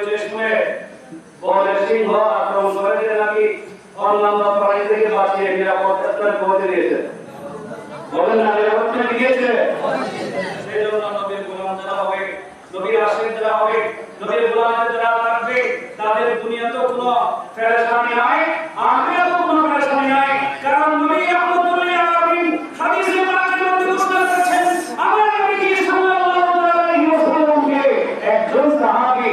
পরিচয় শুনে বলে সিংহ আক্রমণ করেছে নাকি অন্যান্য প্রাণী থেকে বাঁচিয়ে নিরাপত্তা পৌঁছে দিয়েছে? বলেন না, নিরাপত্তা দিয়েছে? নবীর গোলাম যারা হবে, নবীর আশিক যারা থাকবে, তাদের দুনিয়াতেও কোনো ফেরেশানি নাই আখিরাতেও কোনো ফেরেশানি নাই কারণ নবী রহমতুল্লাহ আলামিন হাদিসে পাকের মধ্যে ঘোষণা করেছেন আমার নবী সাল্লাল্লাহু আলাইহি ওয়াসাল্লামকে একজন সাহাবী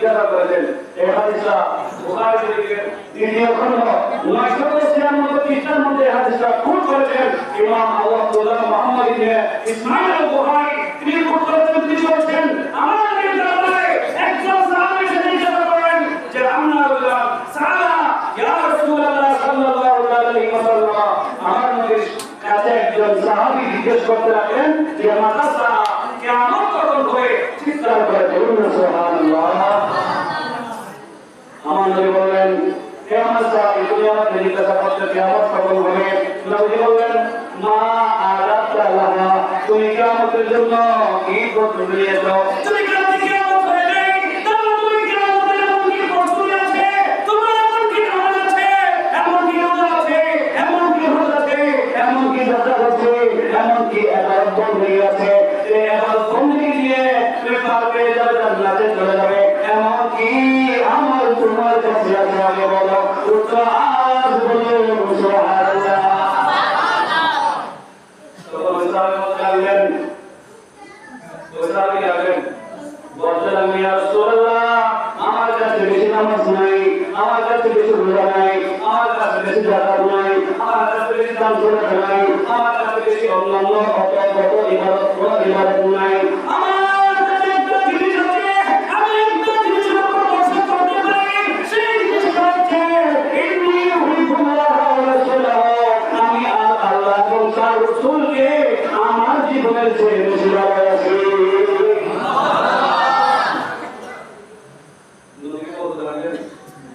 জিজ্ঞাসা করেছেন। এই হাদিসটা বুখারী শরীফের তৃতীয় খণ্ড নয়শো ছিয়ানব্বই পৃষ্ঠার মধ্যে এই হাদিসটা কোট করেছেন। ইমাম আল্লাহুল্লাহ মুহাম্মদ ইবনে ইসমাইল আল বুখারী তিনি কোট করেছেন, তিনি একজন আমার নবী বললেন কিয়ামত সাহাবী তুমি আমাকে জিজ্ঞাসা করছ কিয়ামত কখন হবে নবী বললেন মা আরাদতা লাহা, তুমি কিয়ামতের জন্য কি প্রস্তুতি নিয়েছো তুমি কালকে কিয়ামত হয়ে যাবে তাহলে তুমি কিয়ামতের এমন কি প্রস্তুতি আছে তোমার এমন কি কাজ আছে এমন কি রোজা আছে এমন কি হজ আছে এমন কি জাকাত আছে এমন কি ইবাদত বন্দী আছে যে ইবাদত বন্দী দিয়ে তুমি পার পেয়ে যাবে জান্নাতে চলে যাবে এমন কি আমার তোমার কাছে আছে আগে বলো উচ্চ আওয়াজ বলে সুবহানাল্লাহ তখন ইসলামের মধ্যে আসলেন ইসলামে আসলেন লাগলেন ইয়া আমার কাছে বেশি নাই, আমার কাছে বেশি নাই, আমার কাছে বেশি নাই, আমার বেশি আমার কাছে বেশি আমার একটা জিনিস আছে আমি একটা জিনিসের উপর ভরসা করতে পারি সেই জিনিসটা হচ্ছে ইন্নী উহিব্বুল্লাহ ওয়া রাসূলাহু আমি আর আল্লাহ এবং তার রাসূলকে আমার জীবনের চেয়ে বেশি ভালোবাসি নবীকে বলতে লাগলেন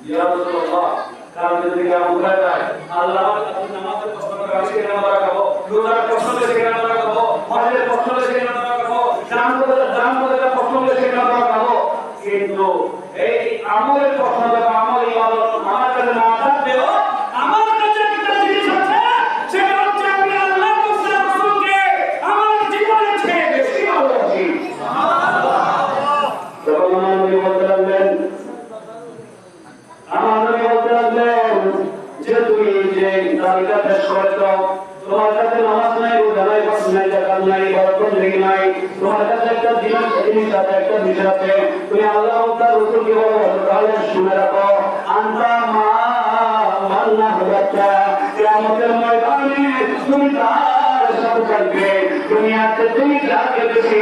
ইয়া রাসূলুল্লাহ কারণ যদি কেমন হয়ে যায় আল্লাহ আমার কাছে নামাজের প্রশ্ন করে সেখানে আমরা রাখাবো রোজার প্রশ্ন করে সেখানে আমরা রাখাবো হজের প্রশ্ন করে সেখানে আমরা রাখাবো দান করে দান করে প্রশ্ন করে সেখানে আমরা রাখাবো আমার কাছে না থাকলেও আমার কাছে একটা জিনিস আছে সেটা হচ্ছে আমি আল্লাহ এবং তার রাসূলকে আমার জীবনের চেয়ে বেশি ভালোবাসি তখন আমার নবী বলতে লাগলেন আমার নবী বলতে লাগলেন যে তুমি যে পেশ করেছ তোমার কাছে নামাজ নাই, রোজা নাই হজ নাই, জাকাত নাই, বরকত নেই নাই। তোমার কাছে একটা জিনিস জিনিস তুমি তার রাসূলকে বলো দুনিয়াতে তুমি যাকে বেশি